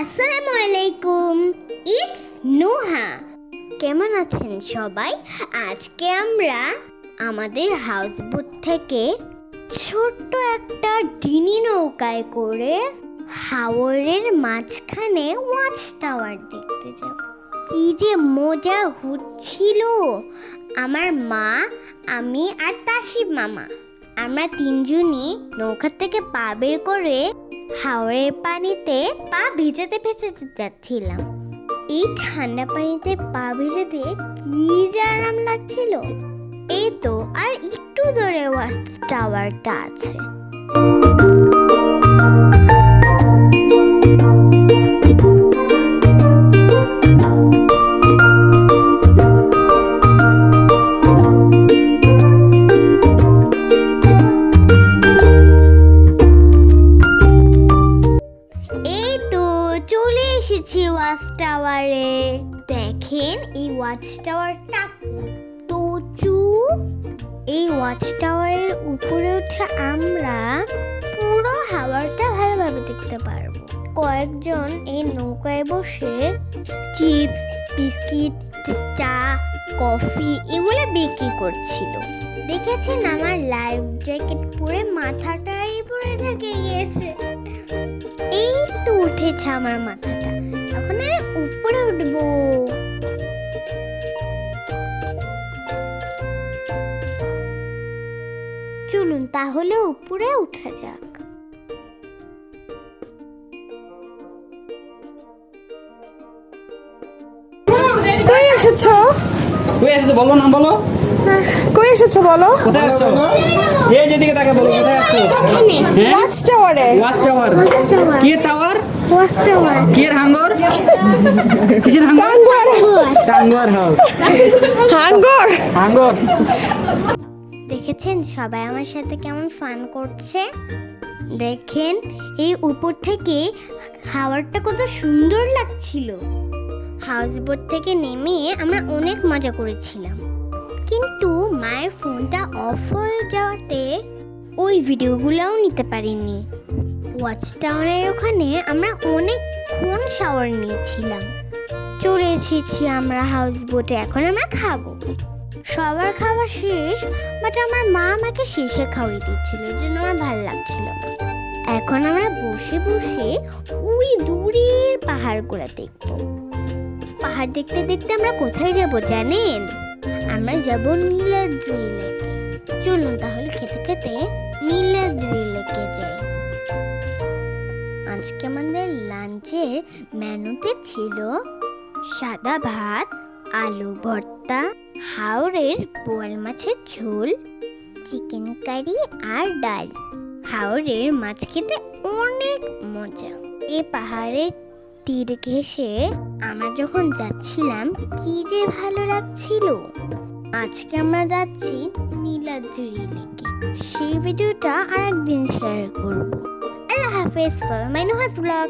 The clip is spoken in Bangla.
আসসালামু আলাইকুম ইটস নোহা কেমন আছেন সবাই? আজকে আমরা আমাদের হাউসবোট থেকে ছোট্ট একটা ডিনি নৌকায় করে হাওরের মাঝখানে ওয়াচ টাওয়ার দেখতে যাব। কি যে মজা হচ্ছিল। আমার মা, আমি আর তাসিব মামা। আমরা তিনজনই নৌকা থেকে পা বের করে হাওড়ের পানিতে পা ভেজাতে ভেজাতে যাচ্ছিলাম। এই ঠান্ডা পানিতে পা ভেজাতে কি যে আরাম লাগছিল। এই তো আর একটু দূরে ওয়াচ টাওয়ারটা আছে। এসেছি ওয়াচ টাওয়ারে। দেখেন এই ওয়াচ টাওয়ারটা তো উঁচু। এই ওয়াচ টাওয়ারের উপরে উঠে আমরা পুরো হাওয়ারটা ভালোভাবে দেখতে পারব। কয়েকজন এই নৌকায় বসে চিপস, বিস্কিট, চা, কফি এগুলো বিক্রি করছিল। দেখেছেন আমার লাইফ জ্যাকেট পরে মাথাটাই পরে ঢেকে গিয়েছে। এই তো উঠেছে আমার মাথাটা। এখন আমি উপরে উঠবো। চলুন তাহলে উপরে উঠা যাক। এসেছ বলো না বলো। কই এসেছ বলো? কোথায় আসছো? এই যেদিকে তাকে বলো কোথায় আসছো? ওয়াচ টাওয়ারে ওয়াচ টাওয়ার কি টাওয়ার ওয়াচ টাওয়ার কি হাঙ্গর? কিসের হাঙ্গর? হাঙ্গর। হাঙ্গর দেখেছেন সবাই আমার সাথে কেমন ফান করছে? দেখেন এই উপর থেকে হাওয়ারটা কত সুন্দর লাগছিল। হাউস বোট থেকে নেমে আমরা অনেক মজা করেছিলাম। কিন্তু মায়ের ফোনটা অফ হয়ে যাওয়াতে ওই ভিডিওগুলোও নিতে পারিনি। ওয়াচ টাউনের ওখানে আমরা অনেকক্ষণ শাওয়ার নিয়েছিলাম। চলে এসেছি আমরা হাউস বোটে এখন আমরা খাব। সবার খাবার শেষ বাট আমার মা আমাকে শেষে খাওয়াই দিচ্ছিল জন্য আমার ভালো লাগছিল এখন আমরা বসে বসে ওই দূরের পাহাড়গুলো দেখব। পাহাড় দেখতে দেখতে আমরা কোথায় যাব জানেন? আমরা যাব নীলাদ্রি লেকে চলুন তাহলে খেতে খেতে নীলাদ্রি লেকে যাই। আজকে আমাদের লাঞ্চের মেনুতে ছিল সাদা ভাত, আলু ভর্তা হাওড়ের বোয়াল মাছের ঝোল, চিকেন কারি আর ডাল। হাওড়ের মাছ খেতে অনেক মজা। এ পাহাড়ের তীর ঘেসে আমরা যখন যাচ্ছিলাম, কি যে ভালো লাগছিল। আজকে আমরা যাচ্ছি নীলাদ্রি লেকে। সেই ভিডিওটা আর একদিন শেয়ার করব। আল্লাহ হাফেজ ফর মাই ব্লগ